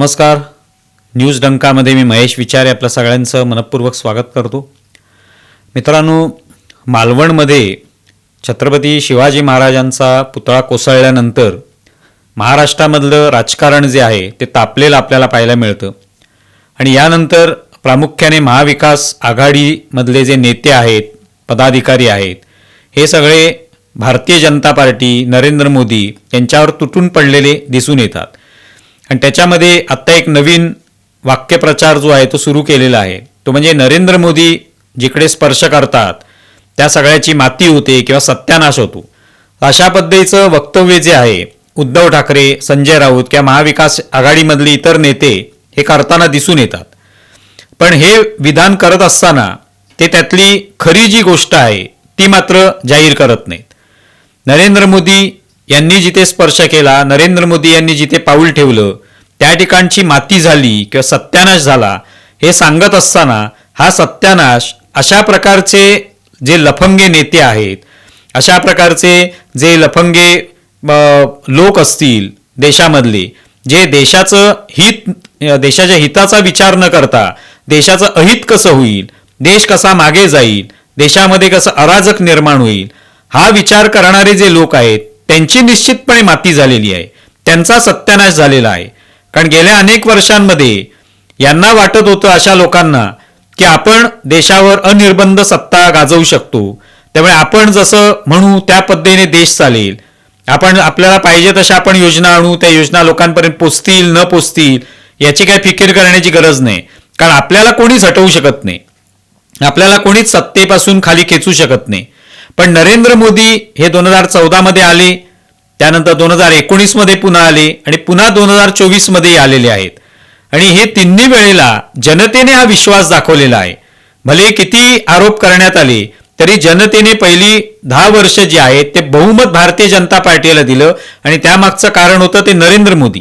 नमस्कार. न्यूज डंकामध्ये मी महेश विचारे आपल्या सगळ्यांचं मनपूर्वक स्वागत करतो. मित्रांनो मालवणमध्ये छत्रपती शिवाजी महाराजांचा पुतळा कोसळल्यानंतर महाराष्ट्रामधलं राजकारण जे आहे ते तापलेलं आपल्याला पाहायला मिळतं. आणि यानंतर प्रामुख्याने महाविकास आघाडीमधले जे नेते आहेत पदाधिकारी आहेत हे सगळे भारतीय जनता पार्टी नरेंद्र मोदी यांच्यावर तुटून पडलेले दिसून येतात. आणि त्याच्यामध्ये आत्ता एक नवीन वाक्यप्रचार जो आहे तो सुरू केलेला आहे. तो म्हणजे नरेंद्र मोदी जिकडे स्पर्श करतात त्या सगळ्याची माती होते किंवा सत्यानाश होतो. अशा पद्धतीचं वक्तव्य जे आहे उद्धव ठाकरे संजय राऊत किंवा महाविकास आघाडीमधले इतर नेते हे करताना दिसून येतात. पण हे विधान करत असताना ते त्यातली खरी जी गोष्ट आहे ती मात्र जाहीर करत नाहीत. नरेंद्र मोदी यांनी जिथे स्पर्श केला नरेंद्र मोदी यांनी जिथे पाऊल ठेवलं त्या ठिकाणची माती झाली किंवा सत्यानाश झाला हे सांगत असताना हा सत्यानाश अशा प्रकारचे जे लफंगे नेते आहेत अशा प्रकारचे जे लफंगे लोक असतील देशामधले जे देशाचं हित देशाच्या हिताचा विचार न करता देशाचं अहित कसं होईल देश कसा मागे जाईल देशामध्ये कसं अराजक निर्माण होईल हा विचार करणारे जे लोक आहेत त्यांची निश्चितपणे माती झालेली आहे. त्यांचा सत्यानाश झालेला आहे. कारण गेल्या अनेक वर्षांमध्ये यांना वाटत होतं अशा लोकांना की आपण देशावर अनिर्बंध सत्ता गाजवू शकतो. त्यामुळे आपण जसं म्हणू त्या पद्धतीने देश चालेल. आपण आपल्याला पाहिजे तशा आपण योजना आणू त्या योजना लोकांपर्यंत पोचतील न पोचतील याची काही फिकीर करण्याची गरज नाही. कारण आपल्याला कोणीच हटवू शकत नाही. आपल्याला कोणीच सत्तेपासून खाली खेचू शकत नाही. पण नरेंद्र मोदी हे दोन हजार चौदामध्ये आले त्यानंतर दोन हजार एकोणीसमध्ये पुन्हा आले आणि पुन्हा दोन हजार चोवीसमध्येही आलेले आहेत. आणि हे तिन्ही वेळेला जनतेने हा विश्वास दाखवलेला आहे. भले किती आरोप करण्यात आले तरी जनतेने पहिली दहा वर्ष जी आहेत ते बहुमत भारतीय जनता पार्टीला दिलं आणि त्यामागचं कारण होतं ते नरेंद्र मोदी.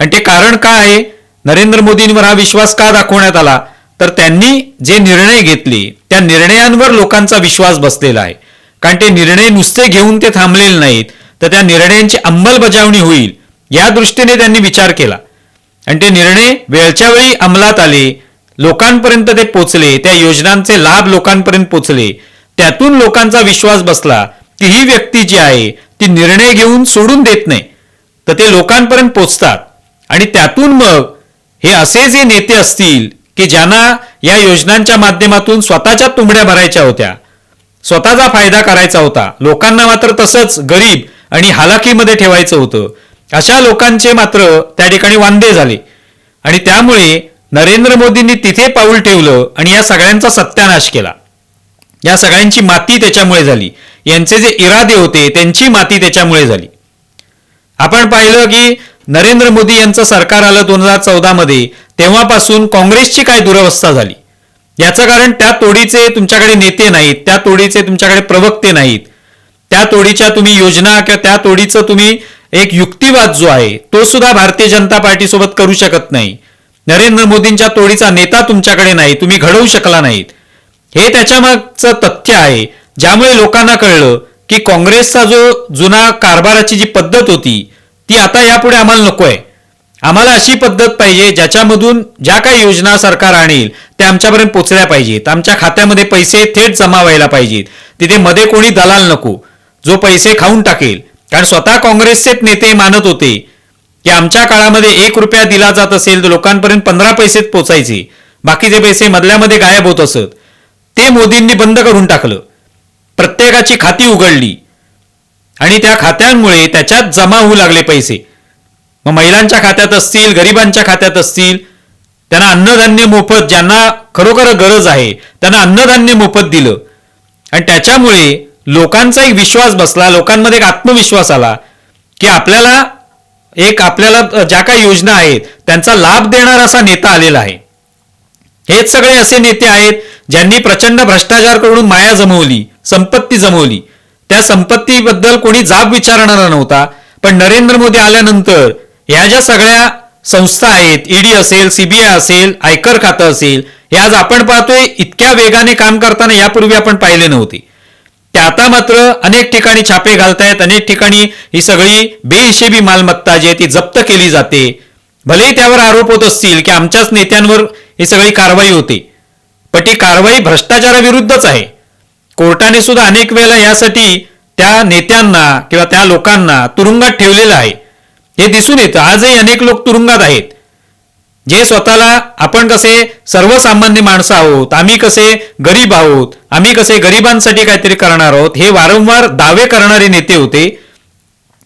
आणि ते कारण काय आहे? नरेंद्र मोदींवर हा विश्वास का दाखवण्यात आला? तर त्यांनी जे निर्णय घेतले त्या निर्णयांवर लोकांचा विश्वास बसलेला आहे. कारण ते निर्णय नुसते घेऊन ते थांबलेले नाहीत. तर त्या निर्णयांची अंमलबजावणी होईल. या दृष्टीने त्यांनी विचार केला. आणि ते निर्णय वेळच्या वेळी अंमलात आले. लोकांपर्यंत ते पोचले. त्या योजनांचे लाभ लोकांपर्यंत पोचले. त्यातून लोकांचा विश्वास बसला की ही व्यक्ती जी आहे ती निर्णय घेऊन सोडून देत नाही. तर ते लोकांपर्यंत पोचतात. आणि त्यातून मग हे असे जे नेते असतील की ज्यांना या योजनांच्या माध्यमातून स्वतःच्या तुंबड्या भरायच्या होत्या स्वतःचा फायदा करायचा होता. लोकांना मात्र तसंच गरीब आणि हालाकीमध्ये ठेवायचं होतं. अशा लोकांचे मात्र त्या ठिकाणी वांदे झाले. आणि त्यामुळे नरेंद्र मोदींनी तिथे पाऊल ठेवलं आणि या सगळ्यांचा सत्यानाश केला. या सगळ्यांची माती त्याच्यामुळे झाली. यांचे जे इरादे होते त्यांची माती त्याच्यामुळे झाली. आपण पाहिलं की नरेंद्र मोदी यांचं सरकार आलं दोन हजार चौदामध्ये तेव्हापासून काँग्रेसची काय दुरवस्था झाली? याचं कारण त्या तोडीचे तुमच्याकडे नेते नाहीत त्या तोडीचे तुमच्याकडे प्रवक्ते नाहीत. त्या तोडीच्या तुम्ही योजना किंवा त्या तोडीचं तुम्ही एक युक्तिवाद जो आहे तो सुद्धा भारतीय जनता पार्टीसोबत करू शकत नाही. नरेंद्र मोदींच्या तोडीचा नेता तुमच्याकडे नाही तुम्ही घडवू शकला नाहीत. हे त्याच्यामागचं तथ्य आहे ज्यामुळे लोकांना कळलं की काँग्रेसचा जो जुना कारभाराची जी पद्धत होती ती आता यापुढे आम्हाला नको आहे आम्हाला अशी पद्धत पाहिजे ज्याच्यामधून ज्या काही योजना सरकार आणेल त्या आमच्यापर्यंत पोचल्या पाहिजेत. आमच्या खात्यामध्ये पैसे थेट जमा व्हायला पाहिजेत. तिथे मध्ये कोणी दलाल नको. जो पैसे खाऊन टाकेल. कारण स्वतः काँग्रेसचेच नेते मानत होते की आमच्या काळामध्ये एक रुपया दिला जात असेल तर लोकांपर्यंत पंधरा पैसेच पोचायचे. बाकीचे पैसे मधल्यामध्ये गायब होत असत ते मोदींनी बंद करून टाकलं. प्रत्येकाची खाती उघडली. आणि त्या खात्यांमुळे त्याच्यात जमा होऊ लागले पैसे. मग महिलांच्या खात्यात असतील गरिबांच्या खात्यात असतील त्यांना अन्नधान्य मोफत ज्यांना खरोखर गरज आहे त्यांना अन्नधान्य मोफत दिलं. आणि त्याच्यामुळे लोकांचा एक विश्वास बसला लोकांमध्ये एक आत्मविश्वास आला की आपल्याला एक आपल्याला ज्या काही योजना आहेत त्यांचा लाभ देणारा असा नेता आलेला आहे. हेच सगळे असे नेते आहेत ज्यांनी प्रचंड भ्रष्टाचार करून माया जमवली संपत्ती जमवली. त्या संपत्तीबद्दल कोणी जाब विचारणारा नव्हता पण नरेंद्र मोदी आल्यानंतर या ज्या सगळ्या संस्था आहेत ईडी असेल सीबीआय असेल आयकर खातं असेल हे आज आपण पाहतोय इतक्या वेगाने काम करताना यापूर्वी आपण पाहिले नव्हते. ते आता मात्र अनेक ठिकाणी छापे घालतायत अनेक ठिकाणी ही सगळी बेहिशेबी मालमत्ता जी आहे ती जप्त केली जाते. भलेही त्यावर आरोप होत असतील की आमच्याच नेत्यांवर ही सगळी कारवाई होते पण ती कारवाई भ्रष्टाचाराविरुद्धच आहे. कोर्टाने सुद्धा अनेक वेळेला यासाठी त्या नेत्यांना किंवा त्या लोकांना तुरुंगात ठेवलेलं आहे. हे दिसून येतं. आजही अनेक लोक तुरुंगात आहेत. जे स्वतःला आपण कसे सर्वसामान्य माणसं आहोत आम्ही कसे गरीब आहोत आम्ही कसे गरिबांसाठी काहीतरी करणार आहोत हे वारंवार दावे करणारे नेते होते.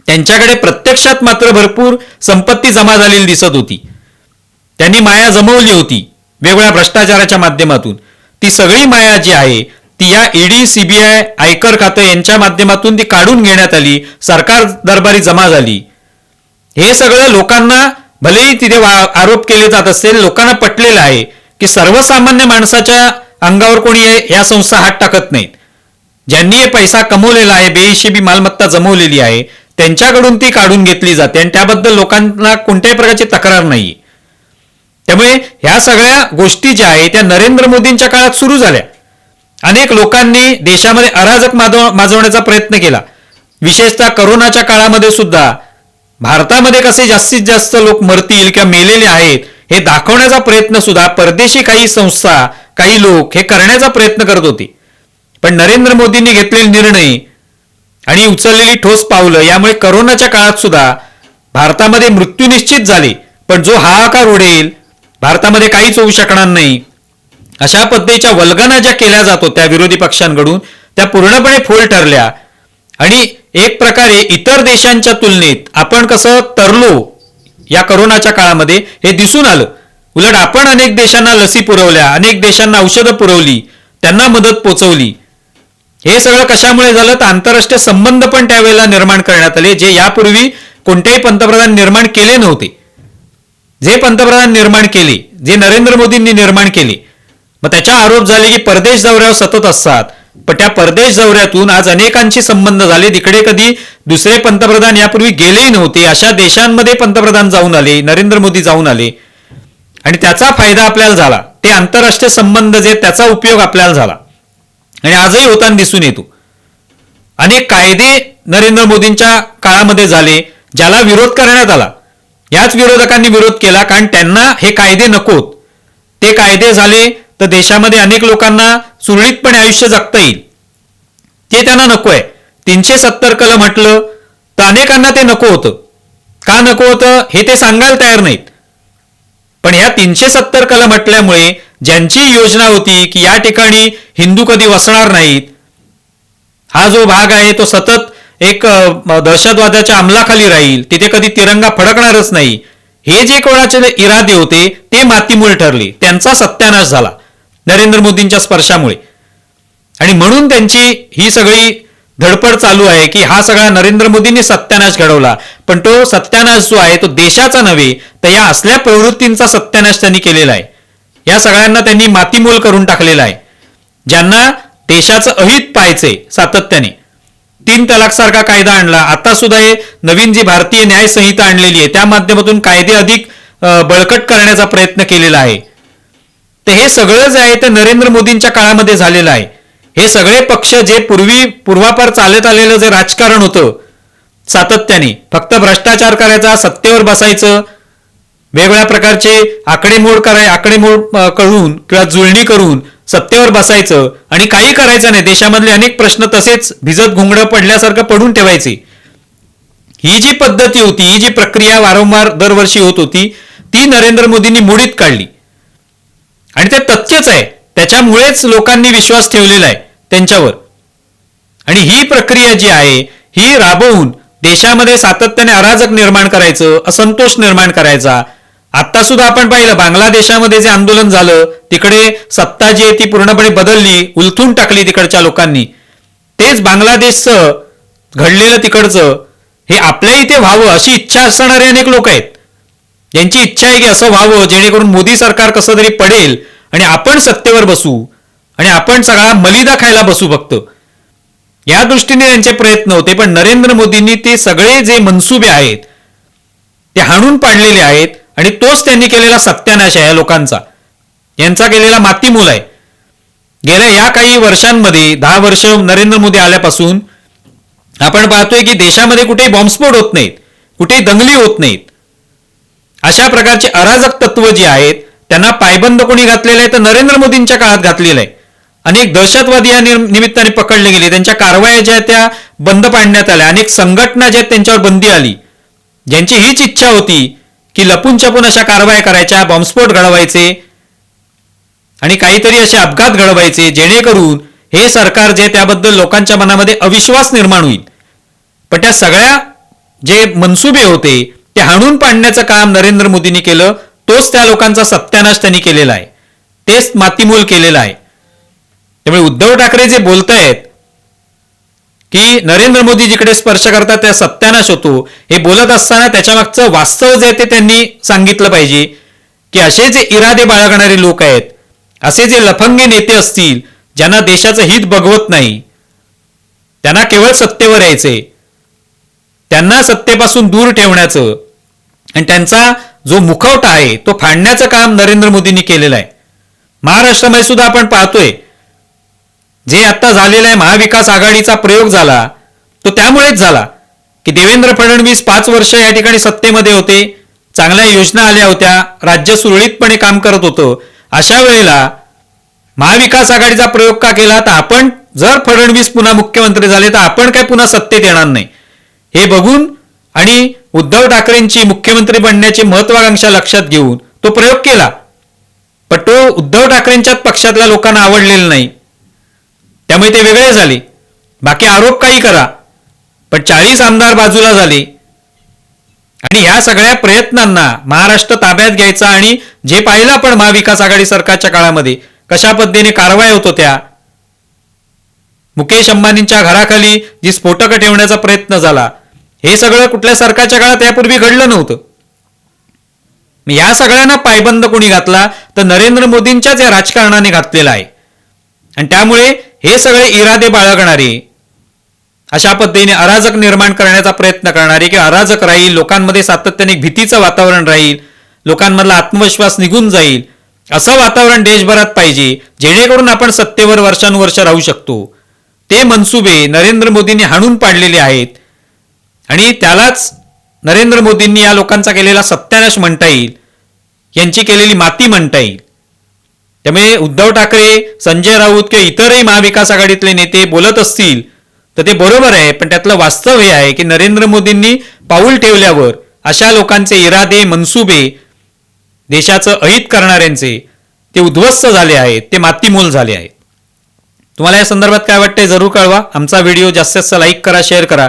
त्यांच्याकडे प्रत्यक्षात मात्र भरपूर संपत्ती जमा झालेली दिसत होती. त्यांनी माया जमवली होती वेगवेगळ्या भ्रष्टाचाराच्या माध्यमातून. ती सगळी माया जी आहे ती या ईडी सीबीआय आयकर खातं यांच्या माध्यमातून ती काढून घेण्यात आली सरकार दरबारी जमा झाली. हे सगळं लोकांना भलेही तिथे आरोप केले जात असेल लोकांना पटलेलं आहे की सर्वसामान्य माणसाच्या अंगावर कोणी या संस्था हात टाकत नाहीत. ज्यांनी हे पैसा कमवलेला आहे बेहिशेबी मालमत्ता जमवलेली आहे त्यांच्याकडून ती काढून घेतली जाते आणि त्याबद्दल लोकांना कोणत्याही प्रकारची तक्रार नाही. त्यामुळे ह्या सगळ्या गोष्टी ज्या आहेत त्या नरेंद्र मोदींच्या काळात सुरू झाल्या. अनेक लोकांनी देशामध्ये अराजक माजवण्याचा प्रयत्न केला. विशेषतः करोनाच्या काळामध्ये सुद्धा भारतामध्ये कसे जास्तीत जास्त लोक मरतील किंवा मेलेले आहेत हे दाखवण्याचा प्रयत्न सुद्धा परदेशी काही संस्था काही लोक हे करण्याचा प्रयत्न करत होते. पण नरेंद्र मोदींनी घेतलेले निर्णय आणि उचललेली ठोस पावलं यामुळे करोनाच्या काळात सुद्धा भारतामध्ये मृत्यू निश्चित झाले. पण जो हाहाकार उडेल भारतामध्ये काहीच होऊ शकणार नाही. अशा पद्धतीच्या वल्गना ज्या केल्या जातो त्या विरोधी पक्षांकडून त्या पूर्णपणे फोल ठरल्या. आणि एक प्रकारे इतर देशांच्या तुलनेत आपण कसं तरलो या करोनाच्या काळामध्ये हे दिसून आलं. उलट आपण अनेक देशांना लसी पुरवल्या अनेक देशांना औषधं पुरवली त्यांना मदत पोचवली. हे सगळं कशामुळे झालं? तर आंतरराष्ट्रीय संबंध पण त्यावेळेला निर्माण करण्यात आले जे यापूर्वी कोणतेही पंतप्रधान निर्माण केले नव्हते. जे पंतप्रधान निर्माण केले जे नरेंद्र मोदींनी निर्माण केले. मग त्याच्या आरोप झाले की परदेश दौऱ्यावर सतत असतात. पण त्या परदेश दौऱ्यातून आज अनेकांशी संबंध झाले. तिकडे कधी दुसरे पंतप्रधान यापूर्वी गेलेही नव्हते. अशा देशांमध्ये पंतप्रधान जाऊन आले नरेंद्र मोदी जाऊन आले. आणि त्याचा फायदा आपल्याला झाला. ते आंतरराष्ट्रीय संबंध जे त्याचा उपयोग आपल्याला झाला. आणि आजही होताना दिसून येतो. अनेक कायदे नरेंद्र मोदींच्या काळामध्ये झाले ज्याला विरोध करण्यात आला. याच विरोधकांनी विरोध केला कारण त्यांना हे कायदे नकोत. ते कायदे झाले तर देशामध्ये अनेक लोकांना सुरळीतपणे आयुष्य जगता येईल. ते त्यांना नको आहे. तीनशे सत्तर कलम म्हटलं तर अनेकांना ते नको होतं. का नको होतं? हे ते सांगायला तयार नाहीत. पण ह्या तीनशे सत्तर कलम म्हटल्यामुळे ज्यांची योजना होती की या ठिकाणी हिंदू कधी वसणार नाहीत हा जो भाग आहे तो सतत एक दहशतवादाच्या अंमलाखाली राहील. तिथे कधी तिरंगा फडकणारच नाही. हे जे कोणाचे इरादे होते ते मातीमुळे ठरले. त्यांचा सत्यानाश झाला. नरेंद्र मोदींच्या स्पर्शामुळे. आणि म्हणून त्यांची ही सगळी धडपड चालू आहे की हा सगळा नरेंद्र मोदींनी सत्यानाश घडवला. पण तो सत्यानाश जो आहे तो देशाचा नव्हे तर या असल्या प्रवृत्तींचा सत्यानाश त्यांनी केलेला आहे. या सगळ्यांना त्यांनी मातीमोल करून टाकलेला आहे. ज्यांना देशाचं अहित पाहायचंय सातत्याने. तीन तलाक सारखा कायदा आणला. आता सुद्धा हे नवीन जी भारतीय न्याय संहिता आणलेली आहे त्या माध्यमातून कायदे अधिक बळकट करण्याचा प्रयत्न केलेला आहे. तर हे सगळं जे आहे ते नरेंद्र मोदींच्या काळामध्ये झालेलं आहे. हे सगळे पक्ष जे पूर्वी पूर्वापार चालत आलेलं जे राजकारण होतं सातत्याने फक्त भ्रष्टाचार करायचा सत्तेवर बसायचं वेगवेगळ्या प्रकारचे आकडेमोड कराय आकडेमोड कळून करून किंवा जुळणी करून सत्तेवर बसायचं आणि काही करायचं नाही. देशामधले अनेक प्रश्न तसेच भिजत घुंगडं पडल्यासारखं पडून ठेवायचे. ही जी पद्धती होती ही जी प्रक्रिया वारंवार दरवर्षी होत होती ती नरेंद्र मोदींनी मुडीत काढली. आणि ते तथ्यच आहे. त्याच्यामुळेच लोकांनी विश्वास ठेवलेला आहे त्यांच्यावर. आणि ही प्रक्रिया जी आहे ही राबवून देशामध्ये सातत्याने अराजक निर्माण करायचं असंतोष निर्माण करायचा. आता सुद्धा आपण पाहिलं बांगलादेशामध्ये जे आंदोलन झालं तिकडे सत्ता जी आहे ती पूर्णपणे बदलली उलथून टाकली तिकडच्या लोकांनी. तेच बांगलादेशचं घडलेलं तिकडचं हे आपल्या इथे व्हावं अशी इच्छा असणारे अनेक लोक आहेत. यांची इच्छा आहे की असं व्हावं जेणेकरून मोदी सरकार कसं तरी पडेल आणि आपण सत्तेवर बसू आणि आपण सगळा मलिदा खायला बसू फक्त. या दृष्टीने त्यांचे प्रयत्न होते पण नरेंद्र मोदींनी ते सगळे जे मनसुबे आहेत ते हाणून पाडलेले आहेत आणि तोच त्यांनी केलेला सत्यानाश आहे या लोकांचा. यांचा केलेला मातीमूल आहे. गेल्या या काही वर्षांमध्ये दहा वर्ष नरेंद्र मोदी आल्यापासून आपण पाहतोय की देशामध्ये कुठेही बॉम्बस्फोट होत नाहीत कुठेही दंगली होत नाहीत. अशा प्रकारचे अराजक तत्व जी आहेत त्यांना पायबंद कोणी घातलेलं आहे तर नरेंद्र मोदींच्या काळात घातलेलं आहे. अनेक दहशतवादी या निमित्ताने पकडले गेले. त्यांच्या कारवाया ज्या त्या बंद पाडण्यात आल्या. अनेक संघटना ज्या त्यांच्यावर बंदी आली. ज्यांची हीच इच्छा होती की लपून छपून अशा कारवाया करायच्या बॉम्बस्फोट घडवायचे आणि काहीतरी असे अपघात घडवायचे जेणेकरून हे सरकार जे त्याबद्दल लोकांच्या मनामध्ये अविश्वास निर्माण होईल. पण त्या सगळ्या जे मनसुबे होते ते हाणून पाडण्याचं काम नरेंद्र मोदींनी केलं तोच त्या लोकांचा सत्यानाश त्यांनी केलेला आहे. तेच मातीमोल केलेलं आहे. त्यामुळे उद्धव ठाकरे जे बोलतायत की नरेंद्र मोदी जिकडे स्पर्श करतात त्या सत्यानाश होतो हे बोलत असताना त्याच्या मागचं वास्तव जे आहे ते त्यांनी सांगितलं पाहिजे की असे जे इरादे बाळगणारे लोक आहेत असे जे लफंगे नेते असतील ज्यांना देशाचं हित बघवत नाही त्यांना केवळ सत्तेवर यायचे त्यांना सत्तेपासून दूर ठेवण्याचं आणि त्यांचा जो मुखवटा आहे तो फाडण्याचं काम नरेंद्र मोदींनी केलेलं आहे. महाराष्ट्रामध्ये सुद्धा आपण पाहतोय जे आता झालेला आहे महाविकास आघाडीचा प्रयोग झाला तो त्यामुळेच झाला की देवेंद्र फडणवीस पाच वर्ष या ठिकाणी सत्तेमध्ये होते चांगल्या योजना आल्या होत्या राज्य सुरळीतपणे काम करत होतं. अशा वेळेला महाविकास आघाडीचा प्रयोग का केला? तर आपण जर फडणवीस पुन्हा मुख्यमंत्री झाले तर आपण काय पुन्हा सत्तेत येणार नाही. हे बघून आणि उद्धव ठाकरेंची मुख्यमंत्री बनण्याची महत्वाकांक्षा लक्षात घेऊन तो प्रयोग केला. पण तो उद्धव ठाकरेंच्याच पक्षातल्या लोकांना आवडलेला नाही. त्यामुळे ते वेगळे झाले. बाकी आरोप काही करा. पण चाळीस आमदार बाजूला झाले. आणि ह्या सगळ्या प्रयत्नांना महाराष्ट्र ताब्यात घ्यायचा आणि जे पाहिलं आपण महाविकास आघाडी सरकारच्या काळामध्ये कशा पद्धतीने कारवाया होत होत्या मुकेश अंबानींच्या घराखाली जी स्फोटकं ठेवण्याचा प्रयत्न झाला हे सगळं कुठल्या सरकारच्या काळात यापूर्वी घडलं नव्हतं. या सगळ्यांना पायबंद कोणी घातला तर नरेंद्र मोदींच्याच या राजकारणाने घातलेला आहे. आणि त्यामुळे हे सगळे इरादे बाळगणारे अशा पद्धतीने अराजक निर्माण करण्याचा प्रयत्न करणारे किंवा अराजक राहील लोकांमध्ये सातत्याने भीतीचं वातावरण राहील लोकांमधला आत्मविश्वास निघून जाईल असं वातावरण देशभरात पाहिजे जेणेकरून आपण सत्तेवर वर्षानुवर्ष राहू शकतो. ते मनसुबे नरेंद्र मोदींनी हाणून पाडलेले आहेत. आणि त्यालाच नरेंद्र मोदींनी या लोकांचा केलेला सत्यानाश म्हणता येईल यांची केलेली माती म्हणता येईल. त्यामुळे उद्धव ठाकरे संजय राऊत किंवा इतरही महाविकास आघाडीतले नेते बोलत असतील तर ते बरोबर आहे पण त्यातलं वास्तव हे आहे की नरेंद्र मोदींनी पाऊल ठेवल्यावर अशा लोकांचे इरादे मनसुबे देशाचं अहित करणाऱ्यांचे ते उद्ध्वस्त झाले आहेत ते मातीमोल झाले आहेत. तुम्हाला या संदर्भात काय वाटतंय जरूर कळवा. आमचा व्हिडिओ जास्तीत जास्त लाईक करा शेअर करा.